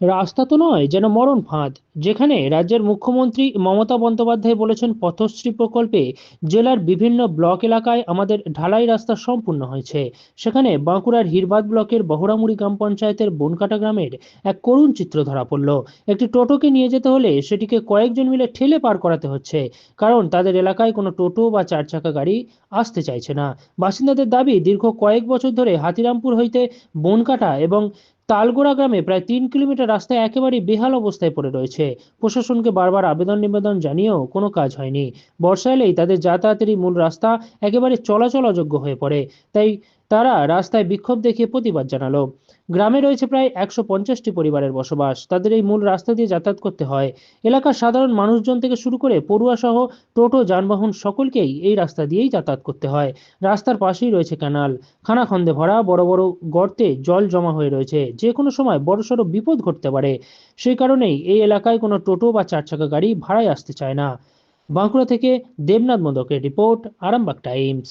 রাস্তা তো নয়, যেন মরণ ফাঁদ। যেখানে রাজ্যের মুখ্যমন্ত্রী মমতা বন্দ্যোপাধ্যায় বলেছেন, পথশ্রী প্রকল্পে জেলার বিভিন্ন ব্লক এলাকায় আমাদের ঢালাই রাস্তা সম্পূর্ণ হয়েছে। সেখানে বাঁকুড়ার হিরবাদ ব্লকের বহরামুড়ি গ্রাম পঞ্চায়েতের বনকাটা গ্রামের এক করুণ চিত্র ধরা পড়ল। একটি টোটোকে নিয়ে যেতে হলে সেটিকে কয়েকজন মিলে ঠেলে পার করাতে হচ্ছে, কারণ তাদের এলাকায় কোনো টোটো বা চার চাকা গাড়ি আসতে চাইছে না। বাসিন্দাদের দাবি, দীর্ঘ কয়েক বছর ধরে হাতিরামপুর হইতে বনকাটা এবং তালগোড়া গ্রামে প্রায় তিন কিলোমিটার রাস্তা একেবারে বেহাল অবস্থায় পড়ে রয়েছে। প্রশাসনকে বারবার আবেদন নিবেদন জানিয়েও কোনো কাজ হয়নি। বর্ষা এলেই তাদের যাতায়াতেরই মূল রাস্তা একেবারে চলাচল অযোগ্য হয়ে পড়ে। তাই তারা রাস্তায় বিক্ষোভ দেখিয়ে প্রতিবাদ জানালো। গ্রামে রয়েছে প্রায় একশো পঞ্চাশটি পরিবারের বসবাস। তাদের এই মূল রাস্তা দিয়ে যাতায়াত করতে হয়। এলাকার সাধারণ মানুষজন থেকে শুরু করে পড়ুয়া সহ টোটো, যানবাহন সকলকেই এই রাস্তা দিয়েই যাতায়াত করতে হয়। রাস্তার পাশেই রয়েছে ক্যানাল খানাখন্দে ভরা বড় বড় গর্তে জল জমা হয়ে রয়েছে। যে কোনো সময় বড়সড় বিপদ ঘটতে পারে। সেই কারণেই এই এলাকায় কোনো টোটো বা চার চাকা গাড়ি ভাড়ায় আসতে চায় না। বাঁকুড়া থেকে Debnath মোদকের report, Arambag Times.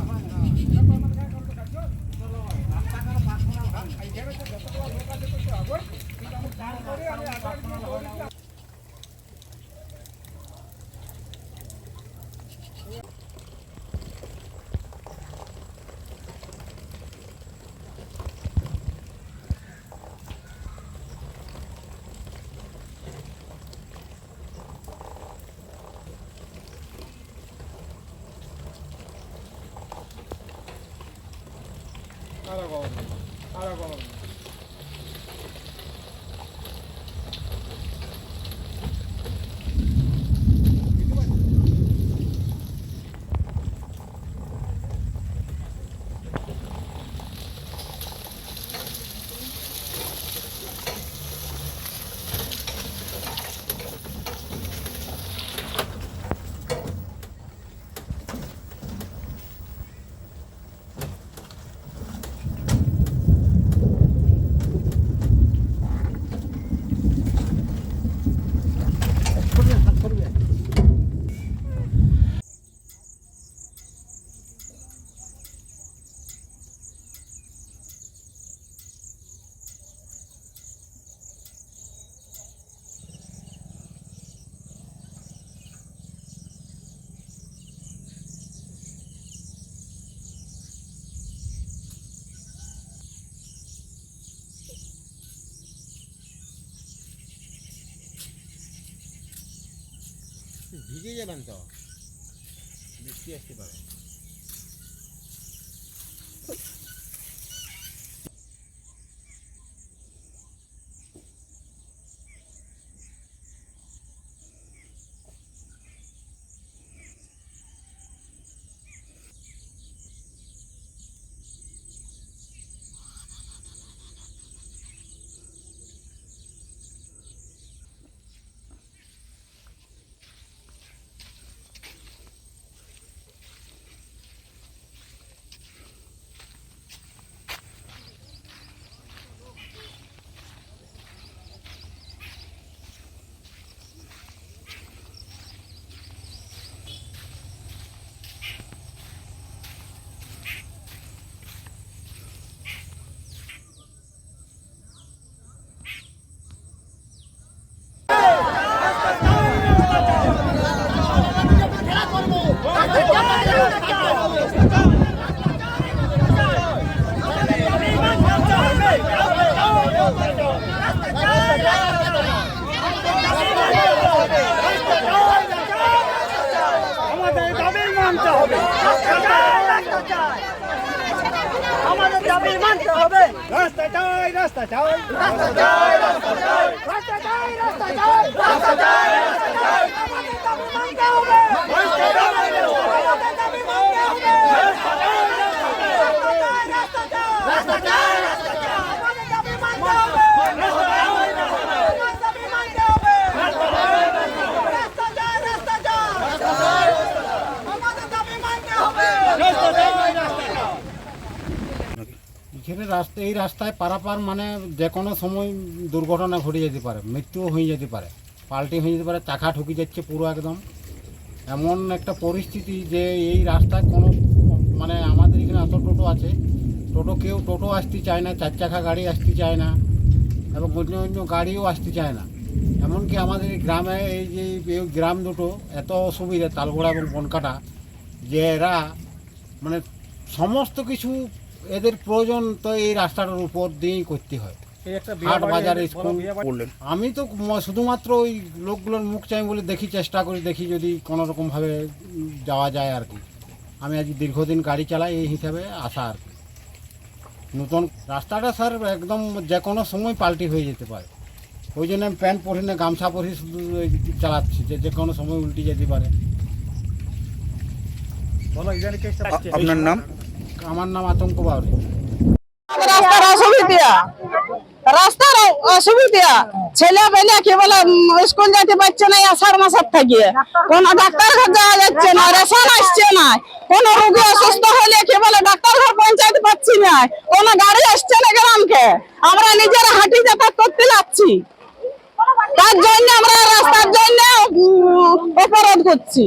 Come on. আরও গরম ভিজে যাবেন তো? বৃষ্টি আসতে পারে। মানতে হবে। রাস্তা চাই রাস্তা চাই আমাদের দাবি মানতে হবে। রাস্তা চাই রাস্তা চাই। রাস্তা চাই রাস্তা চাই। রাস্তা চাই রাস্তা চাই। রাস্তা চাই রাস্তা চাই। আমাদের দাবি মানতে হবে আমাদের দাবি মানতে হবে রাস্তা চাই রাস্তা চাই। রাস্তা চাই রাস্তা চাই আমাদের দাবি মানতে হবে রাস্তা চাই আমাদের দাবি মানতে হবে রাস্তা চাই রাস্তা চাই রাস্তা চাই আমাদের দাবি মানতে হবে রাস্তা চাই এখানে রাস্তা এই রাস্তায় পারাপার মানে যে কোনো সময় দুর্ঘটনা ঘটে যেতে পারে, মৃত্যুও হয়ে যেতে পারে, পাল্টে হয়ে যেতে পারে, চাকা ঠুকে যাচ্ছে পুরো একদম। এমন একটা পরিস্থিতি যে এই রাস্তায় কোনো মানে আমাদের এখানে এত টোটো আছে, টোটো কেউ টোটো আসতে চায় না, চার চাকা গাড়ি আসতে চায় না, এবং অন্য অন্য গাড়িও আসতে চায় না। এমনকি আমাদের গ্রামে এই যে গ্রাম দুটো এত অসুবিধা, তালগোড়া এবং বনকাটা, যে এরা মানে সমস্ত কিছু এদের প্রয়োজন তো এই রাস্তাটার উপর দিয়েই করতে হয়। হাট বাজার স্কুল। আমি তো শুধুমাত্র ওই লোকগুলোর মুখ চাই বলে দেখি চেষ্টা করি দেখি যদি কোনো রকমভাবে যাওয়া যায় আর কি। আমি আজ দীর্ঘদিন গাড়ি চালাই এই হিসাবে আসা আর কি। নতুন রাস্তাটা স্যার একদম যে কোনো সময় পাল্টি হয়ে যেতে পারে। ওই জন্য আমি প্যান্ট পরি না গামছা পরি শুধু চালাচ্ছি যে যে কোনো সময় উল্টে যেতে পারে। আপনার নাম? আমার নাম আতঙ্ক বাউরি। রাস্তার অসুবিধা। রাস্তার অসুবিধা। ছেলে পেলে কি বলে স্কুল যেতে পারছে না আষাঢ় মাসের থেকে। কোন ডাক্তার ঘর যাওয়া যাচ্ছে না রেশন আসছে না। কোন রোগী অসুস্থ হলে কি বলে ডাক্তার ঘর পৌঁছাতে পারছি না। কোন গাড়ি আসছে না গ্রামকে। আমরা নিজেরা হাঁটি যাতায়াত করতে লাগছি তার জন্য আমরা রাস্তার জন্য উম, অবরোধ করছি।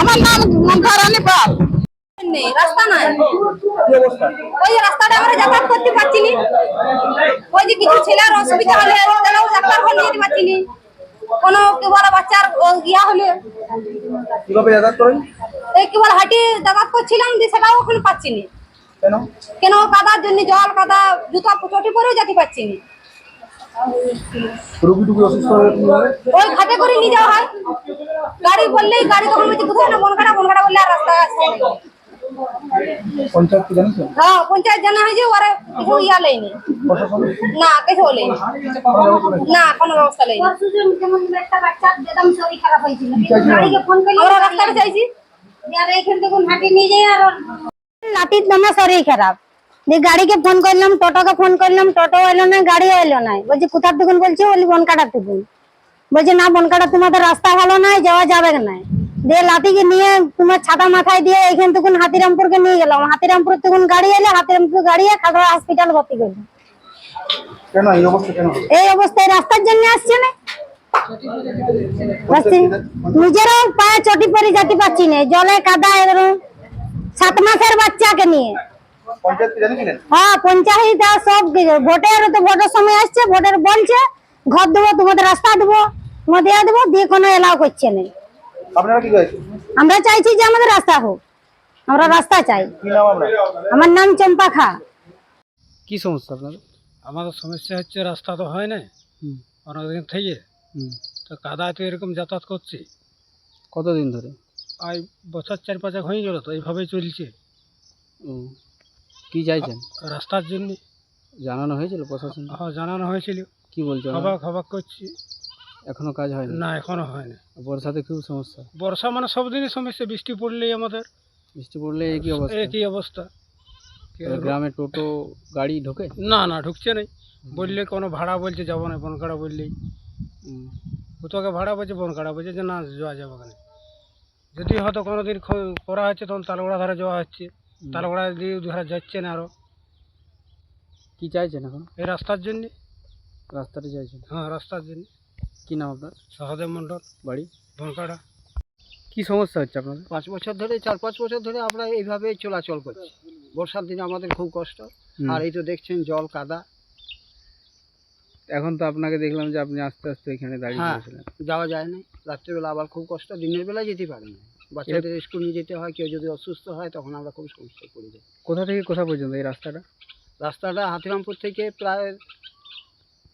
আমার নাম ঘরানি পাল। নেই রাস্তা নাই। ওই রাস্তাটা আমরা যাতায়াত করতে পারছি নি ওই যে কিছু ছেলের অসুবিধা হলে তারাও ডাক্তার ঘর নিয়ে যেতে পারছি নি কোনো কি বলে বাচ্চার ইয়া হলে। কীভাবে যাতায়াত করেন? এই কি হাঁটি যাতায়াত করছিলাম যে সেটাও এখন পাচ্ছি নি কেন? কেন কাদার জন্য জল কাদা জুতা চটি পরেও যেতে পারছি নি? ওই ঘাটে করে নিয়ে যাওয়া হয়। গাড়ি বললেই গাড়ি তখন বলছে কোথায় না বনকাটা বনকাটা বললে আর রাস্তা আসছে। পঞ্চায়েত কি জানিস হ্যাঁ পঞ্চায়েত জানা হয়েছে ওরা কিছু ইয়া লেয়নি প্রশাসন না কিছু লেয়নি না কোনো ব্যবস্থা লেয়নি যেমন একটা বাচ্চার বেদম শরীর খারাপ হয়েছিল গাড়িকে ফোন করলে আমরা রাস্তাটা চাইছি আর এইখান থেকে হাঁটি নিয়ে যাই আর নাতির দমে শরীর খারাপ যে গাড়িকে ফোন করলাম টোটোকে ফোন করলাম টোটো এলো না গাড়ি এলো না বলছি কোথার থেকে বলছি বলি বনকাটা থেকে বলছে না বনকাটা তোমাদের রাস্তা ভালো নাই যাওয়া যাবে না দিয়ে লাতিকে নিয়ে তোমার ছাতা মাথায় দিয়ে এখান থেকে হাতিরামপুরকে নিয়ে গেলাম। হাতিরামপুর থেকে গাড়ি এলে হাতিরামপুর গাড়ি খাগড়া হসপিটাল ভর্তি করলাম এই অবস্থায় রাস্তার জন্য আসছে না? নিজেরাও পায়ে চটি পরে যেতে পারছি না। জলে কাদা এরকম সাত মাসের বাচ্চাকে নিয়ে। হ্যাঁ পঞ্চায়েত সব ভোটের তো ভোটের সময় আসছে ভোটের বলছে ঘর দেবো তোমাদের রাস্তা দেবো তোমার দিয়ে দেবো দিয়ে কোনো এলাও করছে না। আপনারা কি চাইছেন আমরা চাইছি যে আমাদের রাস্তা হোক। আমরা রাস্তা চাই। কি নাম আপনার? আমার নাম চম্পা খা। কি সমস্যা আপনাদের আমাদের সমস্যা হচ্ছে রাস্তা তো হয় না। অনেকদিন থেকে। তো কাদায় তো এরকম যাতায়াত করছি। কতদিন ধরে? আর বছর চার পাঁচেক হয়ে গেল তো এইভাবেই চলছে। ও। কি চাইছেন? রাস্তার জন্য জানানো হয়েছিল প্রশাসন হ্যাঁ জানানো হয়েছিল। কি বলছো? খবর খবর করছি। এখনও কাজ হয় না এখনও হয় না বর্ষাতে খুব সমস্যা। বর্ষা মানে সব দিনই সমস্যা বৃষ্টি পড়লেই আমাদের। বৃষ্টি পড়লে একই অবস্থা? একই অবস্থা। গ্রামে টোটো গাড়ি ঢোকে? না না ঢুকছে নাই। বললে কোনো ভাড়া বলছে যাব না বনকাড়া বললেই। কোথাও ভাড়া বলছে বনকাড়া বলছে যে না যাওয়া যাবে না যদি হয়তো কোনো দিন করা হচ্ছে তখন তালগোড়া ধারে যাওয়া হচ্ছে। তালগোড়া দিয়ে ধারে যাচ্ছে না আরও কী চাইছেন এখন? এই রাস্তার জন্যে। রাস্তাটা চাইছেন? হ্যাঁ রাস্তার জন্য। কি নাম আপনার? সহদেব মন্ডল বাড়ি? বনকাড়া কি সমস্যা হচ্ছে আপনাদের? পাঁচ বছর ধরে চার পাঁচ বছর ধরে আমরা এইভাবে চলাচল করছি। বর্ষার দিনে আমাদের খুব কষ্ট। আর এই তো দেখছেন জল কাদা। এখন তো আপনাকে দেখলাম যে আপনি আস্তে আস্তে এখানে দাঁড়িয়ে হ্যাঁ। যাওয়া যায় না। রাত্রেবেলা আবার খুব কষ্ট দিনের বেলা যেতে পারে না। বাচ্চাদের স্কুল নিয়ে যেতে হয় কেউ যদি অসুস্থ হয় তখন আমরা খুব সমস্যায় পড়ে যাই। কোথা থেকে কোথা পর্যন্ত এই রাস্তাটা? রাস্তাটা হাতিরামপুর থেকে প্রায়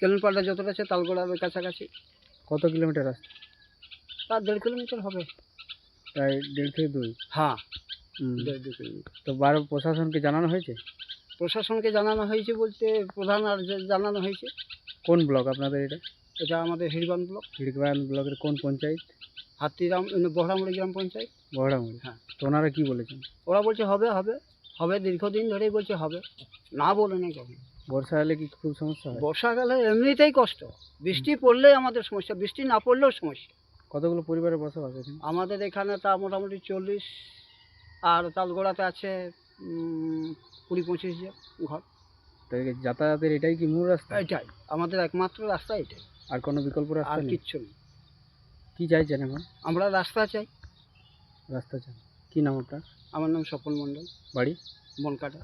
কেলনপাল্টা যতটা আছে তালগোড়ার কাছাকাছি। কত কিলোমিটার রাস্তা? তার দেড় কিলোমিটার হবে। প্রায় দেড় থেকে দুই? হ্যাঁ। দেড় দু কিলোমিটার তো বারো প্রশাসনকে জানানো হয়েছে? প্রশাসনকে জানানো হয়েছে বলতে প্রধান আর জানানো হয়েছে। কোন ব্লক আপনাদের এটা? এটা আমাদের হিড়বান ব্লক। হিড়কবান ব্লকের কোন পঞ্চায়েত? হাতিরাম বহরামুড়ি গ্রাম পঞ্চায়েত। বহরামুড়ি? হ্যাঁ। তো ওনারা কী বলেছেন? ওরা বলছে হবে হবে। হবে দীর্ঘদিন ধরেই বলছে হবে। না বলে নেই কখন। বর্ষা এলে কি খুব সমস্যা হয়? বর্ষাকালে এমনিতেই কষ্ট। বৃষ্টি পড়লেই আমাদের সমস্যা বৃষ্টি না পড়লেও সমস্যা। কতগুলো পরিবারের বসবাস এখানে? আমাদের এখানে তা মোটামুটি চল্লিশ আর তালগোড়াতে আছে কুড়ি পঁচিশ ঘর। তো এই যাতায়াতের এটাই কি মূল রাস্তা? এটাই আমাদের একমাত্র রাস্তা এটাই। আর কোনো বিকল্প আর রাস্তা নেই? কিচ্ছু নেই। কি চাইছেন এখন? আমরা রাস্তা চাই। রাস্তা চাই কী নাম আপনার? আমার নাম স্বপন মণ্ডল। বাড়ি? বনকাটা।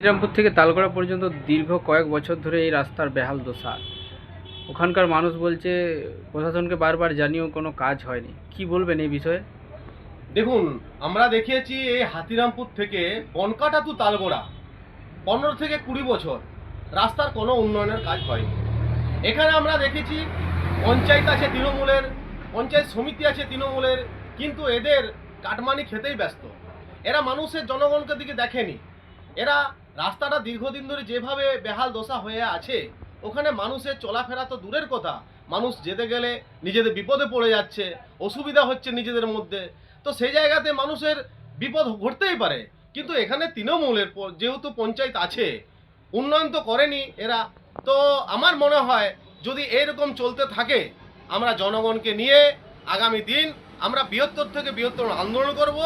শ্রীরামপুর থেকে তালগড়া পর্যন্ত দীর্ঘ কয়েক বছর ধরে এই রাস্তার বেহাল দশা। ওখানকার মানুষ বলছে, প্রশাসনকে বারবার জানিয়েও কোনো কাজ হয়নি। কি বলবেন এই বিষয়ে? দেখুন, আমরা দেখিয়েছি এই হাতিরামপুর থেকে বনকাটা টু তালগোড়া, পনেরো থেকে কুড়ি বছর। রাস্তার কোনো উন্নয়নের কাজ হয়নি। এখানে আমরা দেখেছি, পঞ্চায়েত আছে তৃণমূলের, পঞ্চায়েত সমিতি আছে তৃণমূলের, কিন্তু এদের কাটমানি খেতেই ব্যস্ত। এরা মানুষের জনগণকে দিকে দেখেনি। এরা রাস্তাটা দীর্ঘদিন ধরে যেভাবে বেহাল দশা হয়ে আছে, ওখানে মানুষের চলাফেরা তো দূরের কথা। মানুষ যেতে গেলে নিজেদের বিপদে পড়ে যাচ্ছে, অসুবিধা হচ্ছে নিজেদের মধ্যে। তো সেই জায়গাতে মানুষের বিপদ ঘটতেই পারে। কিন্তু এখানে তৃণমূলের যেহেতু পঞ্চায়েত আছে, উন্নয়ন তো করেনি এরা। তো আমার মনে হয় যদি এরকম চলতে থাকে, আমরা জনগণকে নিয়ে আগামী দিন আমরা বৃহত্তর থেকে বৃহত্তর আন্দোলন করব,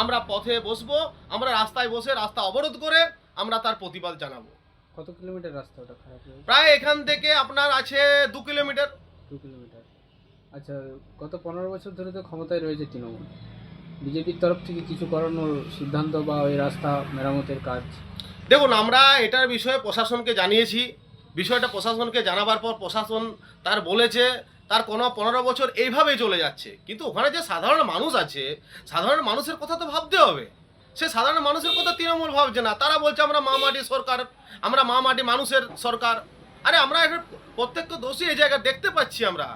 আমরা পথে বসবো, আমরা রাস্তায় বসে রাস্তা অবরোধ করে আমরা তার প্রতিবাদ জানাব। কত কিলোমিটার রাস্তা ওটা খারাপ হয়েছে? প্রায় এখান থেকে আপনার আছে দু কিলোমিটার। দু কিলোমিটার। আচ্ছা গত পনেরো বছর ধরে তো ক্ষমতায় রয়েছে তৃণমূল। বিজেপির তরফ থেকে কিছু করানোর সিদ্ধান্ত বা ওই রাস্তা মেরামতের কাজ? দেখুন আমরা এটার বিষয়ে প্রশাসনকে জানিয়েছি। বিষয়টা প্রশাসনকে জানাবার পর প্রশাসন তার বলেছে তার কোনো পনেরো বছর এইভাবেই চলে যাচ্ছে। কিন্তু ওখানে যে সাধারণ মানুষ আছে সাধারণ মানুষের কথা তো ভাবতে হবে। সে সাধারণ মানুষের কথা তৃণমূল ভাবছে না। তারা বলছে আমরা মা মাটি সরকার আমরা মা মাটি মানুষের সরকার। আরে আমরা এর প্রত্যেকটা দোষী এই জায়গায় দেখতে পাচ্ছি আমরা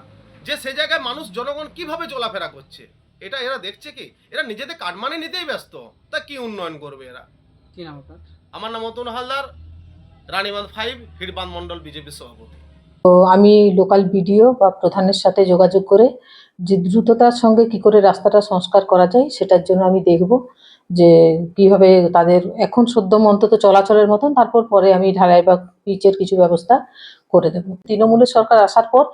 যে সে জায়গায় মানুষ জনগণ কীভাবে চলাফেরা করছে। এটা এরা দেখছে কি? এরা নিজেদের কাটমানি নিতেই ব্যস্ত। তা কি উন্নয়ন করবে এরা? কি নাম আপনার? আমার নাম অতুল হালদার রানীবাঁধ ফাইভ হিড়বাঁধ মণ্ডল বিজেপি সভাপতি। তো আমি লোকাল বিডিও বা প্রধানের সাথে যোগাযোগ করে যে দ্রুততার সঙ্গে কি করে রাস্তাটা সংস্কার করা যায় সেটার জন্য আমি দেখব। যে কীভাবে তাদের এখন সদ্য অন্তত চলাচলের মতন, তারপর পরে আমি ঢালাই বা পিচের কিছু ব্যবস্থা করে দেব। তৃণমূলের সরকার আসার পর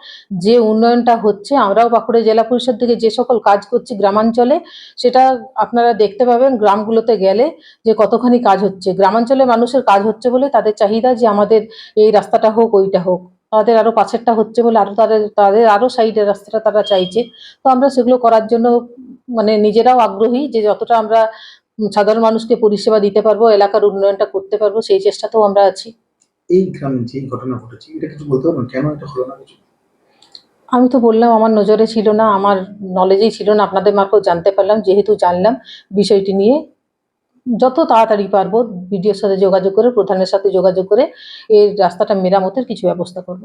যে উন্নয়নটা হচ্ছে, আমরাও বাঁকুড়া জেলা পরিষদ থেকে যে সকল কাজ করছি গ্রামাঞ্চলে, সেটা আপনারা দেখতে পাবেন গ্রামগুলোতে গেলে যে কতখানি কাজ হচ্ছে। গ্রামাঞ্চলে মানুষের কাজ হচ্ছে বলে তাদের চাহিদা যে আমাদের এই রাস্তাটা হোক, ওইটা হোক। তাদের আরও পাশেরটা হচ্ছে বলে আরও তাদের তাদের আরও সাইডের রাস্তাটা তারা চাইছে। তো আমরা সেগুলো করার জন্য মানে নিজেরাও আগ্রহী যে যতটা আমরা সাধারণ মানুষকে পরিষেবা দিতে পারব এলাকার উন্নয়নটা করতে পারব সেই চেষ্টাতেও আমরা আছি। এই গ্রামে যে ঘটনা ঘটেছে এটা কিছু বলতে পারবেন? কেন এটা হলো না কিছু? আমি তো বললাম আমার নজরে ছিল না আমার নলেজেই ছিল না আপনাদের মারফত জানতে পারলাম যেহেতু জানলাম বিষয়টি নিয়ে। যত তাড়াতাড়ি পারব বিডিওর সাথে যোগাযোগ করে প্রধানের সাথে যোগাযোগ করে এই রাস্তাটা মেরামতের কিছু ব্যবস্থা করব।